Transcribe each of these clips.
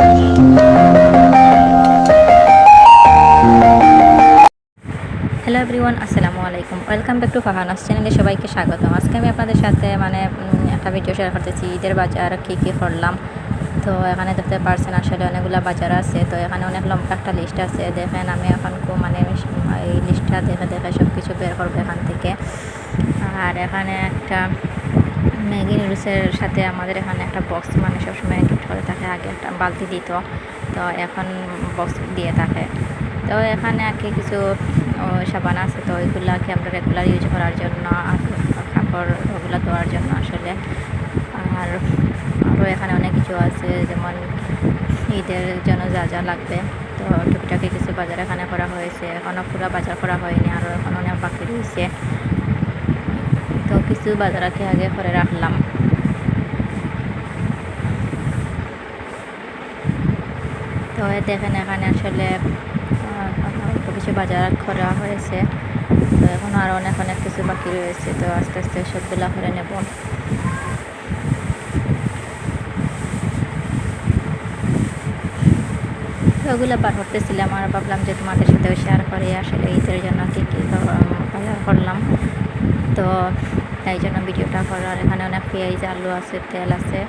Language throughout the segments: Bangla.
হ্যালো এভরিওয়ান আসসালামু আলাইকুম। ওয়েলকাম ব্যাক টু ফাহানাস চ্যানেলে সবাইকে স্বাগতম। আজকে আমি আপনাদের সাথে মানে একটা ভিডিও শেয়ার করতেছি। ঈদের বাজার কী কী করলাম। তো এখানে দেখতে পারছেন, আসলে অনেকগুলো বাজার আছে। তো এখানে অনেক লম্বা একটা লিস্ট আছে। দেখেন, আমি এখন কো- মানে এই লিস্টটা দেখে দেখে সব কিছু বের করব এখান থেকে। আর এখানে একটা ম্যাগি নুডলসের সাথে আমাদের এখানে একটা বক্স মানে সবসময় গিফট করে থাকে, আগে একটা বালতি দিত। তো এখন বক্স দিয়ে থাকে। তো এখানে কি কিছু সাবান আছে, তো ওইগুলো আর কি আমরা রেগুলার ইউজ করার জন্য কাপড় ওগুলো ধোয়ার জন্য আসলে। আর আরও এখানে অনেক কিছু আছে, যেমন ঈদের জন্য যা যা লাগবে। তো টুকিটাকি কিছু বাজার এখানে করা হয়েছে এখনও পুরো বাজার করা হয়নি আরও এখন অনেক বাকি রয়েছে। তো কিছু বাজার আগে আগে করে রাখলাম। তো দেখেন এখানে আসলে কিছু বাজার করা হয়েছে। তো এখন আরও অনেক অনেক কিছু বাকি রয়েছে। তো আস্তে আস্তে সবগুলা করে নেব। ওগুলো বার করতেছিলাম আর ভাবলাম যে তোমাদের সাথেও শেয়ার করি। আসলে ঈদের জন্য কী কী করলাম। তো তাই জন্য ভিডিওটা করার এখানে অনেক পেঁয়াজ, আলু আছে, তেল আছে।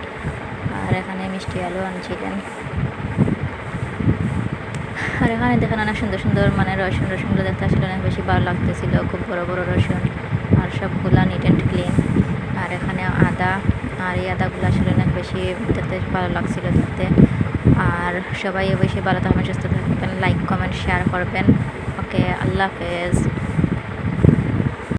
আর এখানে মিষ্টি আলু আনছিলেন আর এখানে দেখেন অনেক সুন্দর সুন্দর মানে রসুন, রসুনগুলো দেখতে আসলে অনেক বেশি ভালো লাগতেছিল। খুব বড় বড় রসুন আর সবগুলা নিট অ্যান্ড ক্লিন আর এখানে আদা, আর এই আদাগুলো আসলে অনেক বেশি দেখতে ভালো লাগছিল দেখতে। আর সবাই অবশ্যই ভালো থাকবেন, সুস্থ থাকবেন লাইক কমেন্ট শেয়ার করবেন। ওকে, আল্লাহ হাফেজ।